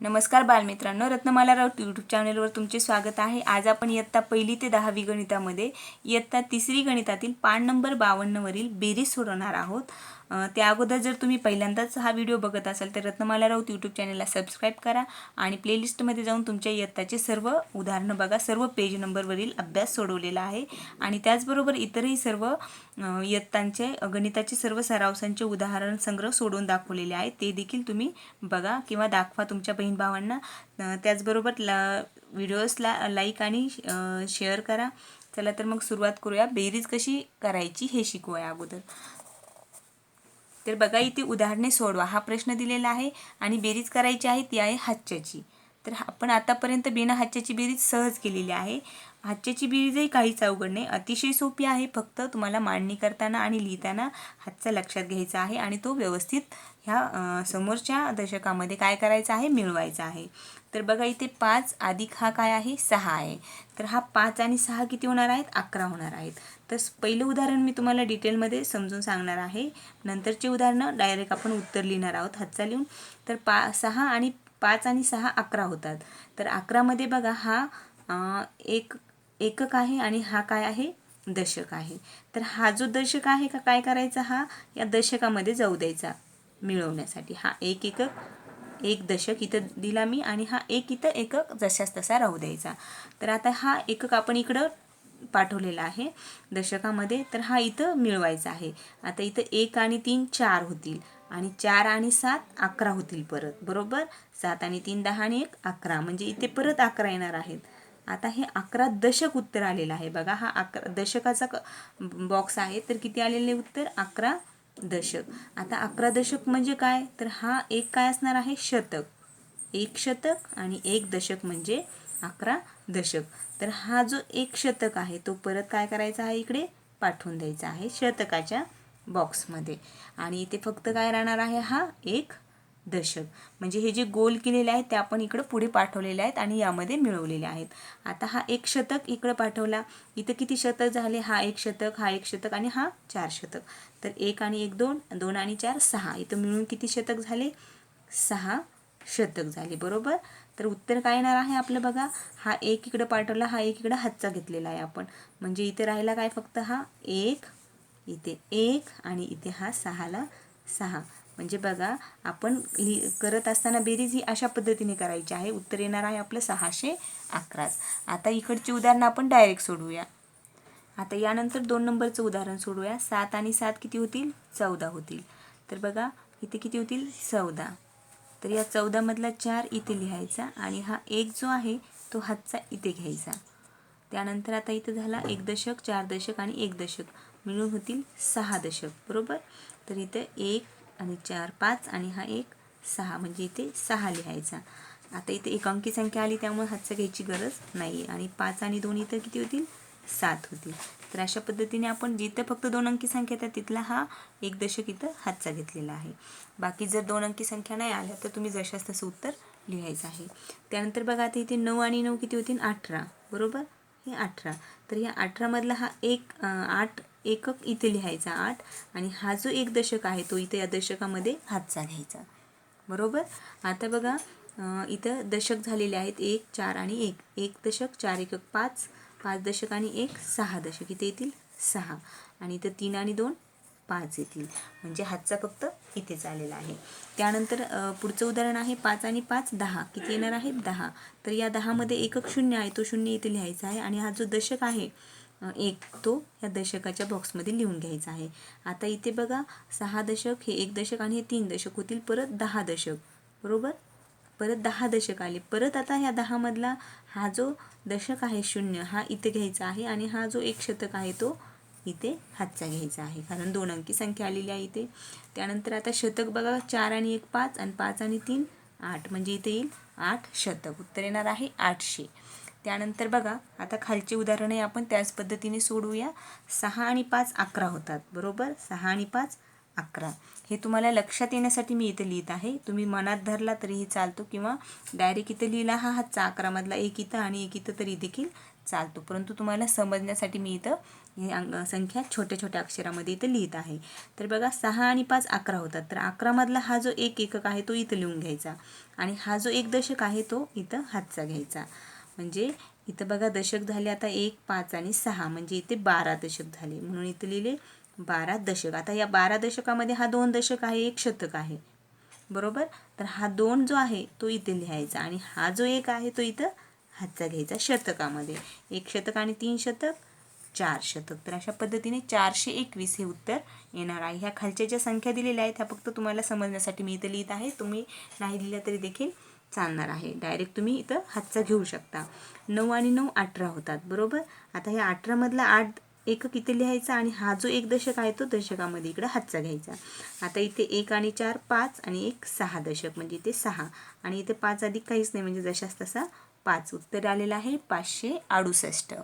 नमस्कार बालमित्रांनो रत्नमाला राऊत यूट्यूब चॅनलवर तुमचे स्वागत आहे. आज आपण इयत्ता पहिली ते दहावी गणितामध्ये इयत्ता तिसरी गणितातील पान नंबर बावन्नवरील बेरीज सोडवणार आहोत. त्या अगोदर जर तुम्ही पहिल्यांदाच हा व्हिडिओ बघत असाल तर रत्नमाला राऊत यूट्यूब चॅनलला सबस्क्राईब करा आणि प्लेलिस्टमध्ये जाऊन तुमच्या इयत्ताचे सर्व उदाहरणं बघा. सर्व पेज नंबरवरील अभ्यास सोडवलेला आहे. आणि त्याचबरोबर इतरही सर्व इयत्तांचे गणिताचे सर्व सरावसांचे उदाहरण संग्रह सोडून दाखवलेले आहेत. ते देखील तुम्ही बघा किंवा दाखवा तुमच्या बहीण भावांना. त्याचबरोबर ला व्हिडिओजला लाईक आणि शेअर करा. चला तर मग सुरुवात करूया. बेरीज कशी करायची हे शिकूया अगोदर. तर बघा इथे उदाहरणे सोडवा. हा प्रश्न दिलेला आहे आणि बेरीज करायची आहे ती आहे हातच्याची तर आपण आतापर्यंत बिना हातच्याची बेरीज सहज केलेली आहे. हातच्याची बेरीजही काहीच अवघड नाही. अतिशय सोपी आहे फक्त तुम्हाला मांडणी करताना आणि लिहिताना हातचा लक्षात घ्यायचा आहे आणि तो व्यवस्थित ह्या समोरच्या दशकामध्ये काय करायचं आहे मिळवायचा आहे. तर बघा इथे पाच अधिक हा काय आहे? सहा आहे. तर हा पाच आणि सहा किती होणार आहेत? अकरा होणार आहेत. तर पहिलं उदाहरण मी तुम्हाला डिटेलमध्ये समजून सांगणार आहे. नंतरचे उदाहरणं डायरेक्ट आपण उत्तर लिहिणार आहोत. हातचा लिहून. तर पा सहा आणि पाच आणि सहा अकरा होतात. तर अकरामध्ये बघा हा एक एकक आहे आणि हा काय आहे? दशक आहे. तर हा जो दशक आहे का काय करायचा हा? या दशकामध्ये जाऊ द्यायचा मिळवण्यासाठी. हा एक एकक एक दशक इथं दिला मी आणि हा एक इथं एकक जशाच तसा राहू द्यायचा. तर आता हा एकक आपण इकडं पाठवलेला आहे दशकामध्ये तर हा इथं मिळवायचा आहे. आता इथं एक आणि तीन चार होतील आणि चार आणि सात अकरा होतील परत बरोबर? सात आणि तीन दहा आणि एक अकरा म्हणजे इथे परत अकरा येणार आहेत. आता हे अकरा दशक उत्तर आलेलं आहे. बघा हा अकरा दशकाचा क बॉक्स आहे. तर किती आलेले उत्तर? अकरा दशक. आता अकरा दशक म्हणजे काय? तर हा एक काय असणार आहे? शतक. एक शतक आणि एक दशक म्हणजे अकरा दशक. तर हा जो एक शतक आहे तो परत काय करायचा आहे इकडे? पाठवून द्यायचा आहे शतकाच्या बॉक्समध्ये आणि इथे फक्त काय राहणार आहे? हा एक दशक म्हणजे हे जे गोल केलेले आहेत ते आपण इकडं पुढे पाठवलेले आहेत आणि यामध्ये मिळवलेले आहेत. आता हा एक शतक इकडं पाठवला. इथं किती शतक झाले? हा एक शतक हा एक शतक आणि हा चार शतक. तर एक आणि एक दोन दोन आणि चार सहा. इथं मिळून किती शतक झाले? सहा शतक झाले. बरोबर? तर उत्तर काय येणार आहे आपलं बघा? हा एक इकडं पाठवला हा एक इकडं हातचा घेतलेला आहे आपण. म्हणजे इथे राहिला काय फक्त हा? एक इथे एक आणि इथे हा सहाला सहा. म्हणजे बघा आपण लि करत असताना बेरीज ही अशा पद्धतीने करायची आहे. उत्तर येणार आहे आपलं सहाशे अकराच. आता इकडची उदाहरणं आपण डायरेक्ट सोडवूया. आता यानंतर दोन नंबरचं उदाहरण सोडूया सात आणि सात किती होतील? चौदा होतील. तर बघा इथे किती होतील? चौदा. तर या चौदामधला चार इथे लिहायचा आणि हा एक जो आहे तो हातचा इथे घ्यायचा. त्यानंतर आता इथं झाला एक दशक चार दशक आणि एक दशक. मिळून होतील सहा दशक. बरोबर? तर इथं एक आणि चार पाच आणि हा एक सहा. म्हणजे इथे सहा लिहायचा. आता इथे एक अंकी संख्या आली त्यामुळे हातचं घ्यायची गरज नाही आहे आणि पाच आणि दोन इथं किती होतील? सात होतील. तर अशा पद्धतीने आपण जिथं फक्त दोन अंकी संख्या येतात तिथला हा एक दशक इथं हातचा घेतलेला आहे. बाकी जर दोन अंकी संख्या नाही आल्या तर तुम्ही जशाच तसं उत्तर लिहायचं आहे. त्यानंतर बघा आता इथे नऊ आणि नऊ किती होतील? अठरा. बरोबर? हे अठरा. तर या अठरामधला हा एक आठ एकक इथे लिहायचा आठ आणि हा जो एक दशक आहे तो इथे या दशकामध्ये हातचा घ्यायचा बरोबर? आता बघा इथं दशक झालेले आहेत एक चार आणि एक. एक दशक चार एकक पाच पाच दशक आणि एक सहा दशक. इथे येतील सहा. आणि इथं तीन आणि दोन पाच येतील. म्हणजे हातचा फक्त इथे चालेला आहे. त्यानंतर पुढचं उदाहरण आहे पाच आणि पाच दहा. किती येणार आहेत दहा. तर या दहामध्ये एकक शून्य आहे. तो शून्य इथे लिहायचा आहे. आणि हा जो दशक आहे एक तो या दशकाच्या बॉक्समध्ये लिहून घ्यायचा आहे. आता इथे बघा सहा दशक हे एक दशक आणि हे तीन दशक होतील परत दहा दशक. बरोबर? परत दहा दशक आले. परत आता ह्या दहामधला हा जो दशक आहे शून्य हा इथे घ्यायचा आहे आणि हा जो एक शतक आहे तो इथे हातचा घ्यायचा आहे. कारण दोन अंकी संख्या आलेली आहे इथे. त्यानंतर आता शतक बघा चार आणि एक पाच आणि पाच आणि तीन आठ. म्हणजे इथे येईल आठ शतक. उत्तर येणार आहे आठशे. त्यानंतर बघा आता खालचे उदाहरणही आपण त्याच पद्धतीने सोडवूया सहा आणि पाच अकरा होतात बरोबर? सहा आणि पाच अकरा. हे तुम्हाला लक्षात येण्यासाठी मी इथे लिहित आहे. तुम्ही मनात धरला तरीही चालतो किंवा डायरेक्ट इथे लिहिला हा हातचा अकरामधला एक इथं आणि एक इथं तरी देखील चालतो. परंतु तुम्हाला समजण्यासाठी मी इथं ही संख्या छोट्या छोट्या अक्षरामध्ये इथं लिहित आहे. तर बघा सहा आणि पाच अकरा होतात. तर अकरामधला हा जो एक एकक आहे तो इथं लिहून घ्यायचा. आणि हा जो एक दशक आहे तो इथं हातचा घ्यायचा. म्हणजे इथं बघा दशक झाले आता एक पाच आणि सहा. म्हणजे इथे बारा दशक झाले. म्हणून इथं लिहिले बारा दशक. आता या बारा दशकामध्ये हा दोन दशक आहे एक शतक आहे. बरोबर? तर हा दोन जो आहे तो इथे लिहायचा. आणि हा जो एक आहे तो इथं हातचा घ्यायचा शतकामध्ये. एक शतक आणि तीन शतक चार शतक. तर अशा पद्धतीने चारशे एकवीस हे उत्तर येणार आहे. ह्या खालच्या ज्या संख्या दिलेल्या आहेत ह्या फक्त तुम्हाला समजण्यासाठी मी इथं लिहित आहे. तुम्ही नाही लिहिल्या तरी देखील चालणार आहे. डायरेक्ट तुम्ही इथं हातचा घेऊ शकता. नऊ आणि नऊ अठरा होतात. बरोबर? आता ह्या अठरामधला आठ एकक इथे लिहायचा आणि हा जो एक दशक आहे तो दशकामध्ये इकडं हातचा घ्यायचा. आता इथे एक आणि चार पाच आणि एक सहा दशक म्हणजे इथे सहा. आणि इथे पाच अधिक काहीच नाही म्हणजे जशाच तसा पाच. उत्तर आलेलं आहे पाचशे अडुसष्ट.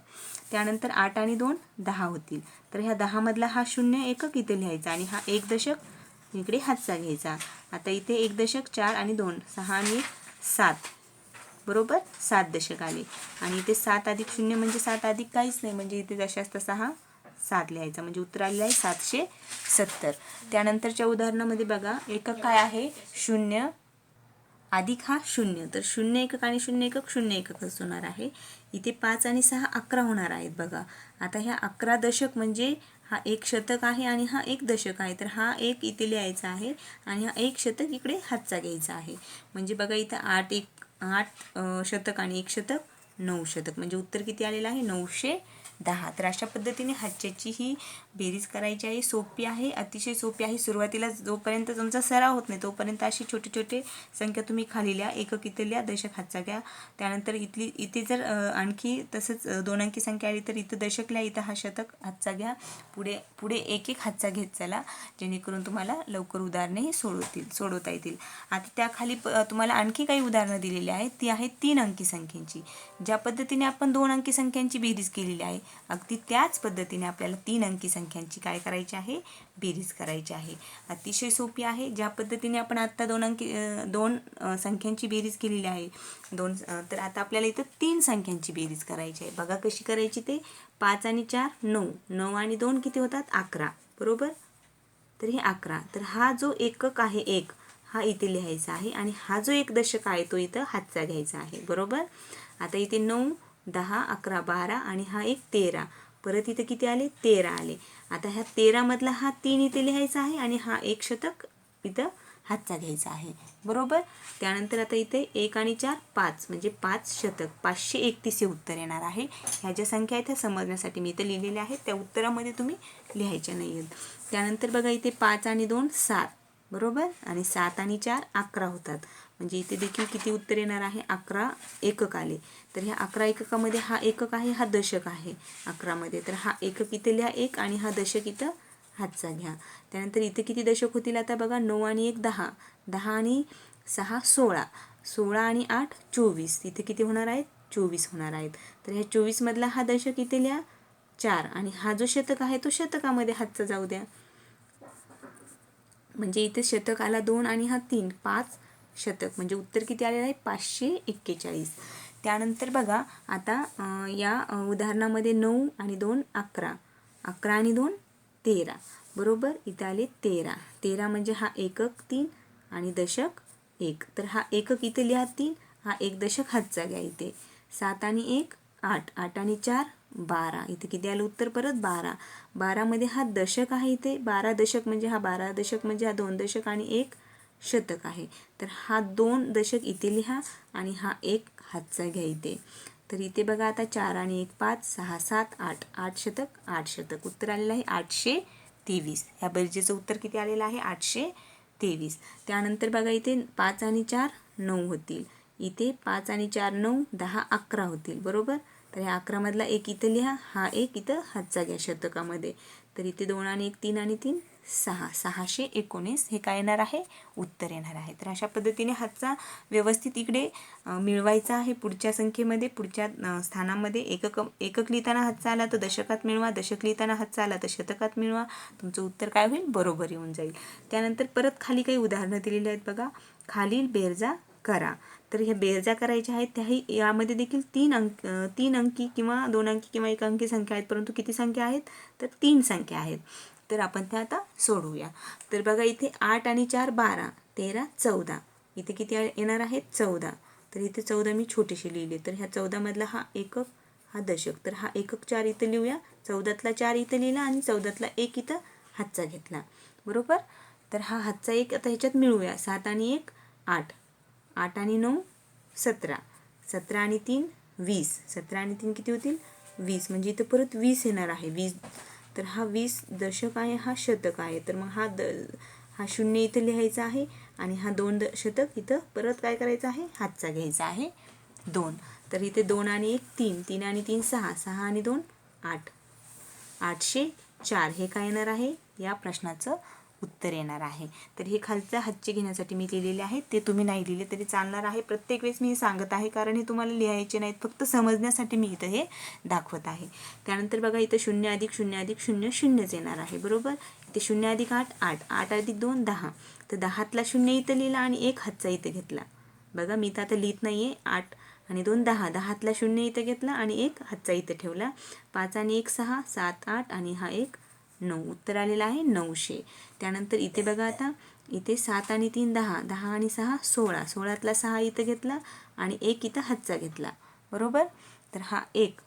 त्यानंतर आठ आणि दोन दहा होतील. तर ह्या दहामधला हा शून्य एकक इथे लिहायचा आणि हा एक दशक इकडे हातचा घ्यायचा. आता इथे एक दशक चार आणि दोन सहा आणि एक सात. बरोबर? सात दशक आले. आणि इथे सात अधिक शून्य म्हणजे सात अधिक काहीच नाही. म्हणजे इथे जशाच तसा हा सात लिहायचा. म्हणजे उत्तर आलेलं आहे सातशे सत्तर. त्यानंतरच्या उदाहरणामध्ये बघा एकक काय आहे? शून्य अधिक हा शून्य. तर शून्य एकक आणि शून्य एकक शून्य एककच होणार आहे. इथे पाच आणि सहा अकरा होणार आहेत बघा. आता ह्या अकरा दशक म्हणजे हा एक शतक आहे आणि हा एक दशक आहे. तर हा एक इथे लिहायचा आहे आणि हा एक शतक इकडे हातचा घ्यायचा आहे. म्हणजे बघा इथं आठ एक आठ शतक आणि एक शतक नऊ शतक. म्हणजे उत्तर किती आलेलं आहे? नऊशे दहा. तर अशा पद्धतीने हातच्याची ही बेरीज करायची आहे. सोपी आहे अतिशय सोपी आहे. सुरुवातीला जोपर्यंत तुमचा सराव होत नाही तोपर्यंत अशी छोटे छोटे संख्या तुम्ही खाली लिहा एकक इथे लिहा दशक हातचा घ्या. त्यानंतर इथली इथे जर आणखी तसंच दोन अंकी संख्या आली तर इथं दशक लिहा इथं हा शतक हातचा घ्या. पुढे पुढे एक एक हातचा घेत चला जेणेकरून तुम्हाला लवकर उदाहरणे सोडवतील सोडवता येतील. आता त्याखाली प तुम्हाला आणखी काही उदाहरणं दिलेली आहेत. ती आहेत तीन अंकी संख्येची. ज्या पद्धतीने आपण दोन अंकी संख्यांची बेरीज केलेली आहे अगदी त्याच पद्धतीने आपल्याला तीन अंकी संख्यांची काय करायची आहे? बेरीज करायची आहे. अतिशय सोपी आहे. ज्या पद्धतीने आपण आत्ता दोन अंकी दोन संख्यांची बेरीज केलेली आहे दोन तर आता आपल्याला इथं तीन संख्यांची बेरीज करायची आहे. बघा कशी करायची ते. पाच आणि चार नऊ. नऊ आणि दोन किती होतात? अकरा. बरोबर? तर हे अकरा. तर हा जो एकक आहे एक हा इथे लिहायचा आहे आणि हा जो एक दशक आहे तो इथं हातचा घ्यायचा आहे. बरोबर? आता इथे नऊ दहा अकरा बारा आणि हा एक तेरा. परत इथं किती आले? तेरा आले. आता ह्या तेरामधला हा तीन इथे लिहायचा आहे आणि हा एक शतक इथं हातचा घ्यायचा आहे. बरोबर? त्यानंतर आता इथे एक आणि चार पाच. म्हणजे पाच शतक. पाचशे एकतीस हे उत्तर येणार आहे. ह्या ज्या संख्या आहेत त्या समजण्यासाठी मी इथं लिहिलेल्या आहेत. त्या उत्तरामध्ये तुम्ही लिहायच्या नाही आहेत. त्यानंतर बघा इथे पाच आणि दोन सात. बरोबर? आणि सात आणि चार अकरा होतात. म्हणजे इथे देखील किती उत्तर येणार आहे? अकरा एकक आले. तर ह्या अकरा एककामध्ये हा एकक आहे हा दशक आहे अकरामध्ये. तर हा एकक इथे लिहा एक आणि हा दशक इथं हातचा घ्या. त्यानंतर इथे किती दशक होतील आता बघा? नऊ आणि एक दहा. दहा आणि सहा सोळा. सोळा आणि आठ चोवीस. इथे किती होणार आहेत? चोवीस होणार आहेत. तर ह्या चोवीसमधला हा दशक इथे लिहा चार. आणि हा जो शतक आहे तो शतकामध्ये हातचा जाऊ द्या. म्हणजे इथे शतक आला दोन आणि हा तीन. पाच शतक म्हणजे उत्तर किती आलेलं आहे? पाचशे एक्केचाळीस. त्यानंतर बघा आता या उदाहरणामध्ये नऊ आणि दोन अकरा. अकरा आणि दोन तेरा. बरोबर? इथे आले तेरा. तेरा म्हणजे हा एकक तीन आणि दशक एक. तर हा एकक इथे लिहा तीन हा एक दशक हातचा घ्या इथे. सात आणि एक आठ. आठ आणि चार बारा. इथे किती आलं उत्तर परत? बारा. बारामध्ये हा दशक आहे इथे. बारा दशक म्हणजे हा बारा दशक म्हणजे हा दोन दशक आणि एक. शतक आहे. तर हा दोन दशक इथे लिहा आणि हा एक हातचा घ्या इथे. तर इथे बघा आता चार आणि एक पाच सहा सात आठ आठ शतक आठ शतक. उत्तर आलेलं आहे आठशे तेवीस. ह्या बेरजेचं उत्तर किती आलेलं आहे? आठशे तेवीस. त्यानंतर बघा इथे पाच आणि चार नऊ होतील. इथे पाच आणि चार नऊ दहा अकरा होतील. बरोबर? तर ह्या अकरामधला एक इथं लिहा हा एक इथं हातचा घ्या शतकामध्ये. तर इथे दोन आणि एक तीन आणि तीन सहा. सहाशे एकोणीस हे काय येणार आहे? उत्तर येणार आहे. तर अशा पद्धतीने हातचा व्यवस्थित इकडे मिळवायचा आहे पुढच्या संख्येमध्ये पुढच्या स्थानामध्ये. एकक एकक लिहिताना हातचा आला तर दशकात मिळवा दशक लिहिताना हातचा आला तर शतकात मिळवा. तुमचं उत्तर काय होईल? बरोबर येऊन जाईल. त्यानंतर परत खाली काही उदाहरणं दिलेली आहेत बघा. खालील बेरजा करा. तर ह्या बेरजा करायच्या आहेत त्याही यामध्ये देखील तीन अंक तीन अंकी किंवा दोन अंकी किंवा एक अंकी संख्या आहेत परंतु किती संख्या आहेत? तर तीन संख्या आहेत. तर आपण त्या आता सोडवूया. तर बघा इथे आठ आणि चार बारा तेरा चौदा. इथे किती येणार आहेत? चौदा. तर इथे चौदा मी छोटीशी लिहिली. तर ह्या चौदामधला हा एकक हा दशक. तर हा एकक चार इथं लिहूया. चौदातला चार इथं लिहिला आणि चौदातला एक इथं हातचा घेतला. बरोबर? तर हा हातचा एक आता ह्याच्यात मिळूया. सात आणि एक आठ. आठ आणि नऊ सतरा. सतरा आणि तीन वीस. सतरा आणि तीन किती होतील? वीस. म्हणजे इथं परत वीस येणार आहे. वीस. तर हा वीस दशक आहे हा शतक आहे. तर मग हा द हा शून्य इथं लिहायचा आहे आणि हा दोन द शतक इथं परत काय करायचं आहे? हातचा घ्यायचा आहे. दोन. तर इथे दोन आणि एक तीन. तीन आणि तीन सहा. सहा आणि दोन आठ. आठशे चार. हे काय येणार आहे? या प्रश्नाचं उत्तर येणार आहे. तर हे खालच्या हातचे घेण्यासाठी मी लिहिलेले आहे ते तुम्ही नाही लिहिले तरी चालणार आहे. प्रत्येक वेळेस मी हे सांगत आहे कारण हे तुम्हाला लिहायचे नाहीत. फक्त समजण्यासाठी मी इथं हे दाखवत आहे. त्यानंतर बघा इथं शून्य अधिक शून्य अधिक शून्य शून्यच येणार आहे. बरोबर? इथे शून्य अधिक आठ आठ. आठ अधिक दोन दहा. तर दहातला शून्य इथं लिहिला आणि एक हातचा इथं घेतला. बघा मी तर आता लिहित नाही आहे आठ आणि दोन दहा. दहातला शून्य इथं घेतला आणि एक हातचा इथं ठेवला. पाच आणि एक सहा. सात आठ आणि हा एक नऊ उत्तर आलेलं आहे नऊशे. त्यानंतर इथे बघा आता इथे सात आणि तीन दहा दहा आणि सहा सोळा. सोळातला सहा इथं घेतला आणि एक इथं हातचा घेतला. बरोबर? तर हा एक.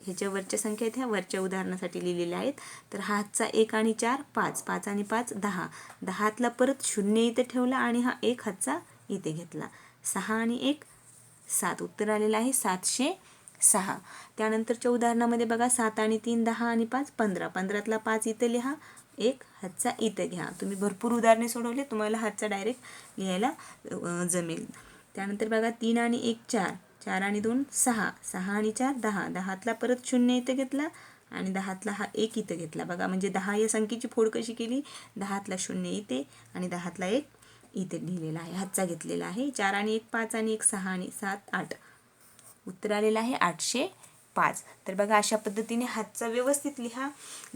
ह्याच्या वरच्या संख्या आहेत ह्या वरच्या उदाहरणासाठी लिहिलेल्या आहेत. तर हा हातचा एक आणि चार पाच. पाच आणि पाच दहा. दहातला परत शून्य इथे ठेवला आणि हा एक हातचा इथे घेतला. सहा आणि एक सात. उत्तर आलेलं आहे सातशे. सहा. त्यानंतरच्या उदाहरणामध्ये बघा सात आणि तीन दहा आणि पाच पंधरा. पंधरातला पाच इथं लिहा एक हातचा इथं घ्या. तुम्ही भरपूर उदाहरणे सोडवले तुम्हाला हातचा डायरेक्ट लिहायला जमेल. त्यानंतर बघा तीन आणि एक चार. चार आणि दोन सहा. सहा आणि चार दहा. दहातला परत शून्य इथं घेतला आणि दहातला हा एक इथं घेतला. बघा म्हणजे दहा या संख्येची फोड कशी केली? दहातला शून्य इथे आणि दहातला एक इथे लिहिलेला आहे हातचा घेतलेला आहे. चार आणि एक पाच आणि एक सहा आणि सात आठ. उत्तर आलेलं आहे आठशे. पाच. तर बघा अशा पद्धतीने हातचा व्यवस्थित लिहा.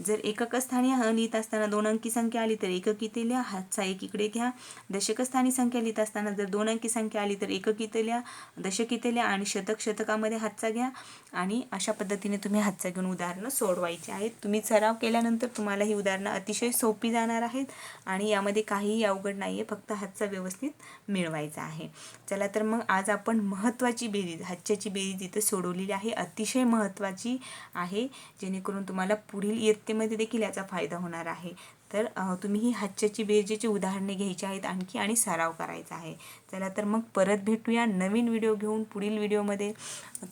जर एककस्थानी ह लिहित असताना दोन अंकी संख्या आली तर एकक इथे लिहा. हातचा एक इकडे घ्या. दशकस्थानी संख्या लिहित असताना जर दोन अंकी संख्या आली तर एकक इथे लिहा. दशक इथे लिहा आणि शतक शतकामध्ये हातचा घ्या. आणि अशा पद्धतीने तुम्ही हातचा घेऊन उदाहरणं सोडवायची आहेत. तुम्ही सराव केल्यानंतर तुम्हाला ही उदाहरणं अतिशय सोपी जाणार आहेत. आणि यामध्ये काहीही अवघड नाही आहे फक्त हातचा व्यवस्थित मिळवायचा आहे. चला तर मग आज आपण महत्त्वाची बेरीज हातच्याची बेरीज इथं सोडवलेली आहे. अतिशय महत्त्वाची आहे. जेणेकरून तुम्हाला पुढील इयत्तेमध्ये देखील याचा फायदा होणार आहे. तर तुम्ही ही हातच्याची बेरजेची उदाहरणे घ्यायची आहेत आणखी आणि सराव करायचा आहे. चला तर मग परत भेटूया नवीन व्हिडिओ घेऊन पुढील व्हिडिओमध्ये.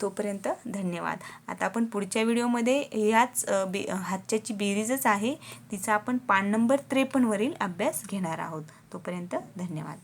तोपर्यंत धन्यवाद. आता आपण पुढच्या व्हिडिओमध्ये याच बे हातच्याची बेरीजच आहे. तिचा आपण पान नंबर त्रेपन्नवरील अभ्यास घेणार आहोत. तोपर्यंत धन्यवाद.